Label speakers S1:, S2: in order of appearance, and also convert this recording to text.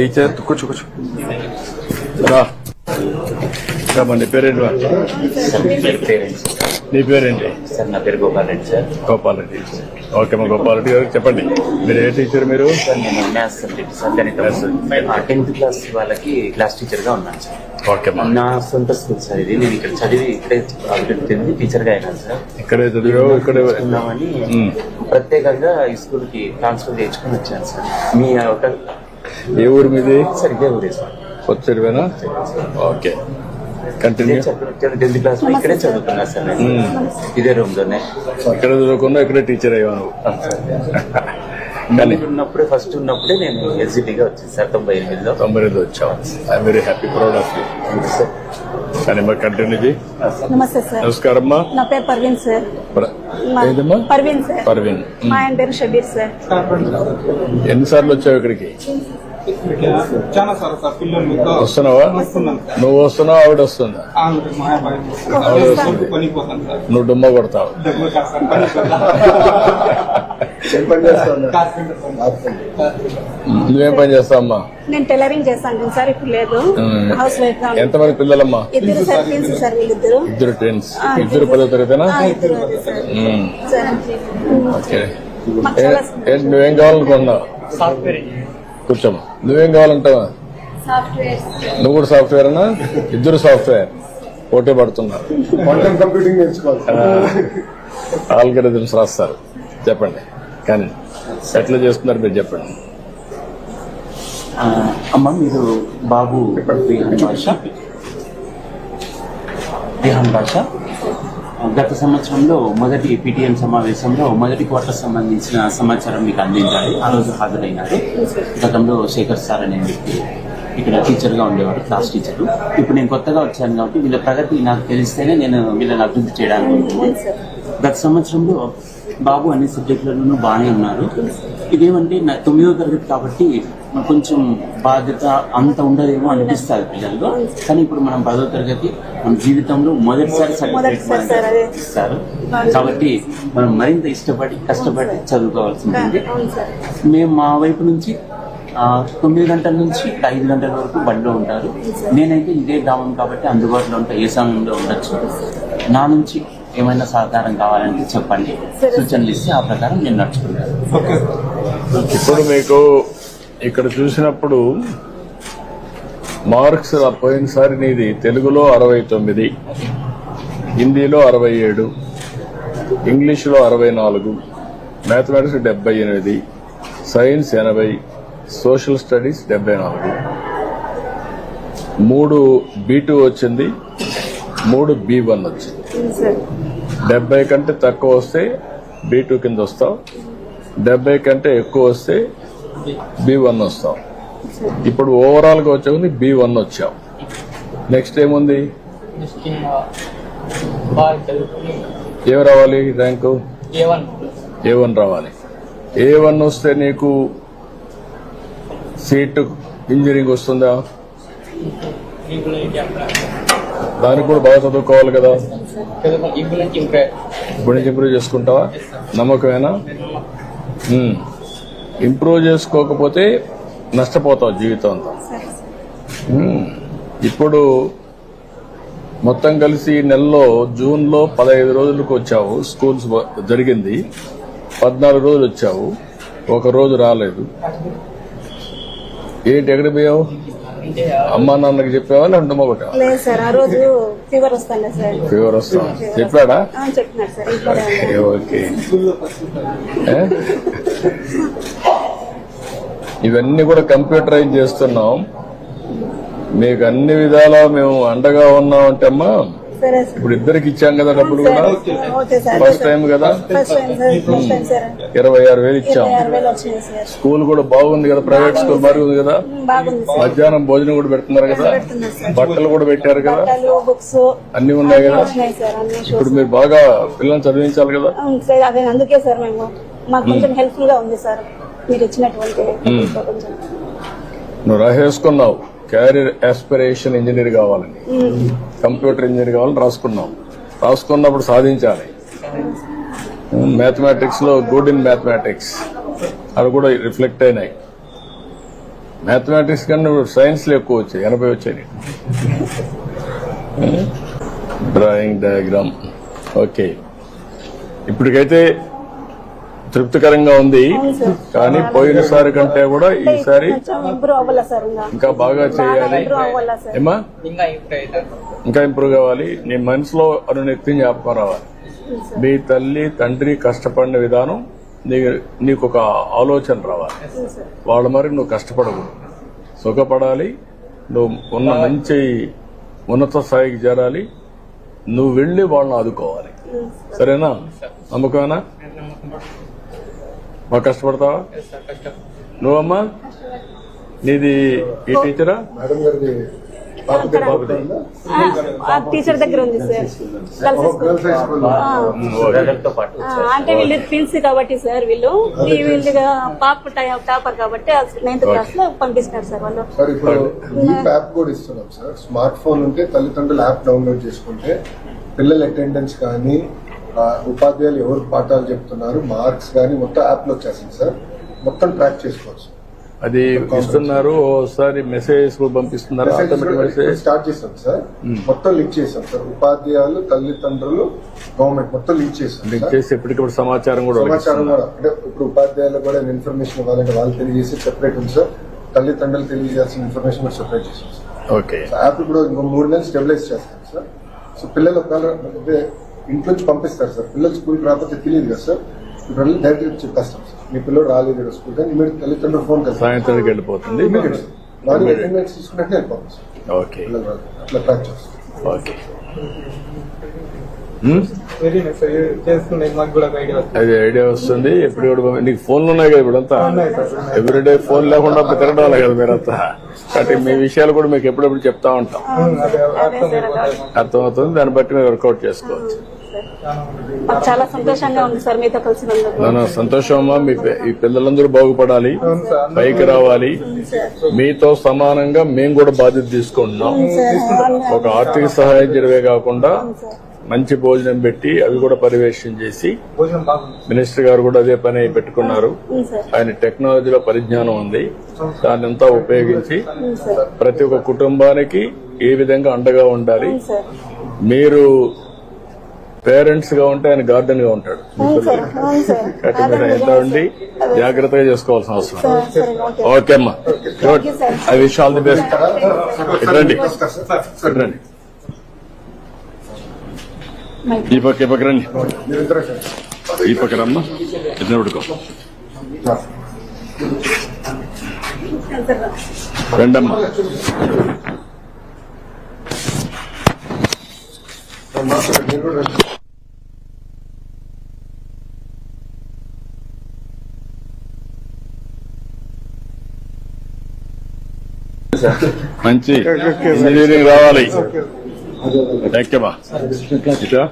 S1: Teacher కూర్చో కూర్చో. రా. రామ్మా నీ పేరేంటి రా?
S2: పేరు
S1: నీ పేరేంటి?
S2: సార్ నా పేరు గోపాల్ రెడ్డి సార్.
S1: గోపాల్ రెడ్డి ఓకే మా గోపాల్ రెడ్డి గారు చెప్పండి. మీరు ఏ టీచర్ మీరు?
S2: సార్ నేను మ్యాథ్స్ సబ్జెక్ట్ సార్ గణితం. టెన్త్ క్లాస్ వాళ్ళకి క్లాస్ టీచర్గా ఉన్నాను సార్.
S1: ఓకే
S2: నా సొంత స్కూల్ సార్ ఇది. నేను ఇక్కడ చదివి ఇక్కడే అభివృద్ధి టీచర్గా అయినాను సార్.
S1: ఇక్కడే చదివావు ఇక్కడే
S2: ఉన్నామని. ప్రత్యేకంగా ఈ స్కూల్కి ట్రాన్స్ఫర్ చేయించుకొని వచ్చాను సార్. మీ హోటల్
S1: ఏ ఊరు మీది? కొత్తరివేనా? ఓకే. కంటిన్యూ
S2: టెన్త్ క్లాస్ ఇక్కడే సార్. నేను. ఇదే రూమ్లోనే
S1: ఇక్కడ చదువుకున్నా ఇక్కడే టీచర్ కానీ
S2: నేను ఉన్నప్పుడే ఫస్ట్ ఉన్నప్పుడే నేను వచ్చింది సార్ తొంభై ఎనిమిదిలో.
S1: తొంభై ఐదు వచ్చావు. I'm very happy proud of you
S2: sir
S1: కానీ కంటిన్యూ చేయి.
S3: నమస్తే సార్.
S1: నమస్కారం అమ్మా
S3: నా పేరు పర్వీన్ సార్. పర్వీన్ సార్.
S1: పర్వీన్.
S3: మా ఆయన పేరు షబీర్ సార్.
S1: ఎన్నిసార్లు వచ్చావు ఇక్కడికి? వస్తున్నావా? నువ్వు వస్తున్నావు? ఆవిడ వస్తుందా? ఆవిడ నువ్వు డుమ్మ కొడతావు. నువ్వేం పని చేస్తావమ్మా
S3: నేను టైలరింగ్ చేస్తాను సార్ ఇప్పుడు లేదు. హౌస్ వైఫ్ ఉన్నాను.
S1: ఎంతమంది పిల్లలమ్మా?
S3: ఇద్దరు సార్ ట్విన్స్ సార్ వీళ్ళిద్దరు.
S1: ఇద్దరు ట్రెండ్స్
S3: ఆ,
S1: ఇద్దరు పదో తరగతినా? ఓకే. నువ్వేం కావాలనుకున్నావు కూర్చోమ్మా. నువ్వేం కావాలంటావా?
S3: సాఫ్ట్వేర్.
S1: నువ్వు కూడా సాఫ్ట్వేరేనా ఇద్దరు సాఫ్ట్వేర్. పోటీ పడుతున్నారు
S4: కంప్యూటింగ్ నేర్చుకోవాలి.
S1: ఆల్గరిథమ్స్ రాస్తారు. చెప్పండి. కానీ ఎట్లా చేస్తున్నారు మీరు చెప్పండి.
S2: అమ్మ మీరు బాబు రిహాన్ భాష భాష. గత సంవత్సరంలో మొదటి పిటిఎం సమావేశంలో మొదటి క్వార్టర్ సంబంధించిన సమాచారం మీకు అందించాలి. ఆ రోజు హాజరైనారు. గతంలో శేఖర్ సార్ అనే వ్యక్తి ఇక్కడ టీచర్గా ఉండేవారు క్లాస్ టీచర్. ఇప్పుడు నేను కొత్తగా వచ్చాను కాబట్టి వీళ్ళ ప్రగతి నాకు తెలిస్తేనే నేను వీళ్ళని అభివృద్ధి చేయడానికి. గత సంవత్సరంలో బాబు అన్ని సబ్జెక్టులలోనూ బాగానే ఉన్నారు. ఇదేమంటే నా తొమ్మిదో తరగతి కాబట్టి కొంచెం బాధ్యత అంత ఉండదేమో అనిపిస్తుంది పిల్లల్లో. కానీ ఇప్పుడు మనం పదో తరగతి మన జీవితంలో మొదటిసారి సర్టిఫికేట్. ఇస్తారు. కాబట్టి మనం మరింత ఇష్టపడి కష్టపడి చదువుకోవాల్సి ఉంటుంది
S3: అవును సార్.
S2: మేము మా వైపు నుంచి తొమ్మిది గంటల నుంచి ఐదు గంటల వరకు బండిలో ఉంటారు. నేనైతే ఇదే గ్రామం కాబట్టి అందుబాటులో ఉంటా ఏ సమయంలో ఉండొచ్చు. నా నుంచి ఏమైనా సహకారం కావాలంటే చెప్పండి. సూచనలు ఇస్తే ఆ ప్రకారం నేను నడుచుకుంటాను.
S5: ఓకే.
S1: ఇప్పుడు మీకు ఇక్కడ చూసినప్పుడు మార్క్స్ పోయినసారి నీది తెలుగులో అరవై తొమ్మిది హిందీలో అరవై ఏడు ఇంగ్లీష్లో అరవై నాలుగు మ్యాథమెటిక్స్ డెబ్బై ఎనిమిది సైన్స్ ఎనభై సోషల్ స్టడీస్ డెబ్బై నాలుగు. మూడు బి టూ వచ్చింది మూడు బి వన్ వచ్చింది. డెబ్బై కంటే తక్కువ వస్తే బి టూ కింద వస్తాం డెబ్బై కంటే ఎక్కువ వస్తే బి వన్ వస్తాం ఇప్పుడు ఓవరాల్గా వచ్చావు బి వన్ వచ్చాం నెక్స్ట్ ఏముంది? ఏం రావాలి rank?
S6: A one
S1: A one రావాలి. ఏ వన్ వస్తే నీకు సీట్ ఇంజనీరింగ్ వస్తుందా? దానికి కూడా బాగా చదువుకోవాలి కదా.
S6: ఇప్పుడు నుంచి
S1: ఇంప్రూవ్ చేసుకుంటావా? నమ్మకమేనా? ఇంప్రూవ్ చేసుకోకపోతే నష్టపోతావు జీవితం అంతా. ఇప్పుడు మొత్తం కలిసి నెలలో జూన్లో పదహైదు రోజులకు వచ్చావు. స్కూల్స్ జరిగింది. పద్నాలుగు రోజులు వచ్చావు. ఒక రోజు రాలేదు. ఏంటి ఎక్కడికి పోయావు? అమ్మా నాన్నకి చెప్పావా లేదంటే ఒకటా
S3: లేదు సార్ ఆ రోజు ఫీవర్ వస్తాను సార్.
S1: ఫీవర్ వస్తాం? చెప్పాడా?
S3: Sir
S1: okay? ఇవన్నీ కూడా కంప్యూటరైజ్ చేస్తున్నాం. మీకు అన్ని విధాలా మేము అండగా ఉన్నాం అంటే అమ్మా
S3: సరే. సార్
S1: ఇప్పుడు ఇద్దరికి ఇచ్చాం కదా డబ్బులు కూడా.
S3: Okay sir.
S1: ఫస్ట్ టైం కదా?
S3: First time sir. First time sir.
S1: ఇరవై ఆరు వేలు ఇచ్చాం.
S3: ఇరవై ఆరు వేలు వచ్చినాయి సార్.
S1: స్కూల్ కూడా బాగుంది కదా ప్రైవేట్ స్కూల్ బాగుంది కదా?
S3: ఉమ్, బాగుంది సార్.
S1: మధ్యాహ్నం భోజనం కూడా పెడుతున్నారు కదా?
S3: పెడుతున్నారు సార్.
S1: బట్టలు కూడా పెట్టారు కదా?
S3: బట్టలు బుక్స్
S1: అన్ని ఉన్నాయి కదా?
S3: వచ్చినాయి సార్ అన్ని
S1: ఇప్పుడు మీరు బాగా పిల్లల్ని చదివించాలి కదా?
S3: అవును సార్ అదే అందుకే సార్ మేము. మాకు కొంచెం హెల్ప్ఫుల్గా ఉంది సార్. మీరు ఇచ్చినటువంటి కొంచెం
S1: నువ్వు రాసేసుకున్నావు. క్యారియర్ ఆస్పిరేషన్ ఇంజనీర్ కావాలని. కంప్యూటర్ ఇంజనీర్ కావాలని రాసుకున్నాం. రాసుకున్నప్పుడు సాధించాలి. మ్యాథమెటిక్స్లో గుడ్ ఇన్ మ్యాథమెటిక్స్. అవి కూడా రిఫ్లెక్ట్ అయినాయి. మ్యాథమెటిక్స్ కన్నా సైన్స్లో ఎక్కువ వచ్చాయి. ఎనభై వచ్చాయి. Drawing diagram. ఓకే. ఇప్పటికైతే తృప్తికరంగా ఉంది. కానీ పోయినసారి కంటే కూడా ఈసారి
S3: ఇంకా?
S1: బాగా చేయాలి.
S3: ఇంప్రూవ్ అవ్వాలా సార్?
S1: ఏమా
S6: ఇంకా ఇంప్రూవ్
S1: కావాలి. నీ మనసులో అనునిత్యం జ్ఞాపకం రావాలి. మీ తల్లి తండ్రి కష్టపడిన విధానం నీ నీకు ఒక ఆలోచన రావాలి. వాళ్ళ మరి నువ్వు కష్టపడకూడదు సుఖపడాలి. నువ్వు ఉన్న మంచి ఉన్నత స్థాయికి చేరాలి. నువ్వు వెళ్ళి వాళ్ళని ఆదుకోవాలి. సరేనా? నమ్మకమేనా? బాగా కష్టపడతావా? నువ్వమ్మా? నీది ఈ టీచరా
S3: టీచర్ దగ్గర ఉంది సార్ అంటే వీళ్ళు ట్విన్స్ కాబట్టి సార్ వీళ్ళు. వీళ్ళు పాప టాపర్ కాబట్టి నైన్త్ క్లాస్లో పంపిస్తున్నారు సార్ వాళ్ళు.
S4: సార్ ఇప్పుడు ఈ యాప్ కూడా ఇస్తున్నాం సార్ స్మార్ట్ ఫోన్ ఉంటే తల్లిదండ్రులు యాప్ డౌన్లోడ్ చేసుకుంటే పిల్లల అటెండెన్స్ కానీ ఉపాధ్యాయులు ఎవరు పాఠాలు చెప్తున్నారు? మార్క్స్ కానీ మొత్తం యాప్లో వచ్చేసింది సార్. మొత్తం ట్రాక్ చేసుకోవచ్చు.
S1: అది ఇస్తున్నారు ఓసారి మెసేజ్ కూడా పంపిస్తున్నారు?
S4: స్టార్ట్ చేస్తాం సార్. మొత్తం లింక్ చేస్తాం సార్. ఉపాధ్యాయులు తల్లిదండ్రులు గవర్నమెంట్ మొత్తం లింక్ చేస్తాం
S1: లింక్. చేసి ఎప్పటికప్పుడు సమాచారం కూడా
S4: సమాచారం కూడా. అంటే ఇప్పుడు ఉపాధ్యాయులకు కూడా ఇన్ఫర్మేషన్ ఇవ్వాలంటే వాళ్ళు తెలియజేసి సెపరేట్ ఉంది సార్. తల్లిదండ్రులు తెలియజేయాల్సిన ఇన్ఫర్మేషన్ కూడా సెపరేట్ చేస్తాం సార్.
S1: ఓకే
S4: యాప్ ఇప్పుడు ఇంకో మూడు నెలలు స్టెబిలైజ్ చేస్తాం సార్. సో పిల్లలు ఒకవేళ ఇంట్లో నుంచి పంపిస్తారు సార్. పిల్లలు స్కూల్కి రాకపోతే తెలియదు కదా సార్. ఇప్పుడు డైరెక్ట్ చెప్పేస్తాం సార్. మీ పిల్లలు రాలేదు స్కూల్ కానీ ఇమీడియట్ తల్లిదండ్రులు ఫోన్ కదా
S1: సాయంత్రానికి వెళ్ళిపోతుంది.
S4: తీసుకున్నట్టు వెళ్ళిపోతాం సార్.
S1: ఓకే.
S4: అట్లా ట్రాక్ చేస్తాం
S1: ఓకే
S5: వస్తుంది
S1: అది ఐడియా వస్తుంది. ఎప్పుడు నీకు ఫోన్లు ఉన్నాయి కదా ఇప్పుడంతా ఎవ్రీడే ఫోన్ లేకుండా తిరగడం కదా మీరంతా కాబట్టి మీ విషయాలు కూడా మీకు ఎప్పుడెప్పుడు చెప్తా ఉంటాం.
S5: అయిపోతుంది.
S1: అర్థమవుతుంది. దాన్ని బట్టి మీరు వర్కౌట్ చేసుకోవచ్చు.
S3: చాలా సంతోషంగా ఉంది సార్ మీతో కలిసినందుకు.
S1: నాన్న సంతోషం అమ్మా. మీ పి- ఈ పిల్లలందరూ బాగుపడాలి. పైకి రావాలి. మీతో సమానంగా మేము కూడా బాధ్యత తీసుకుంటున్నాం. ఒక ఆర్థిక సహాయం చేయడమే కాకుండా మంచి భోజనం పెట్టి అవి కూడా పర్యవేక్షణ చేసి మినిస్టర్ గారు కూడా అదే పని పెట్టుకున్నారు. ఆయన టెక్నాలజీలో పరిజ్ఞానం ఉంది. దాన్ని అంతా ఉపయోగించి ప్రతి ఒక్క కుటుంబానికి ఏ విధంగా అండగా ఉండాలి? మీరు పేరెంట్స్గా ఉంటే ఆయన గార్డెన్గా ఉంటాడు. ఎంత ఉండి జాగ్రత్తగా చేసుకోవాల్సిన అవసరం
S3: సార్ సరే ఓకే
S1: అమ్మా. Good. I wish all the best రండి. రండి. ఈ పక్క ఈ పక్క రండి. ఈ పక్క రమ్మా. ఇద్దరు పడుకో రండమ్మా. మంచి ఇంజనీరింగ్ రావాలి. థ్యాంక్ యూ మా ఇటా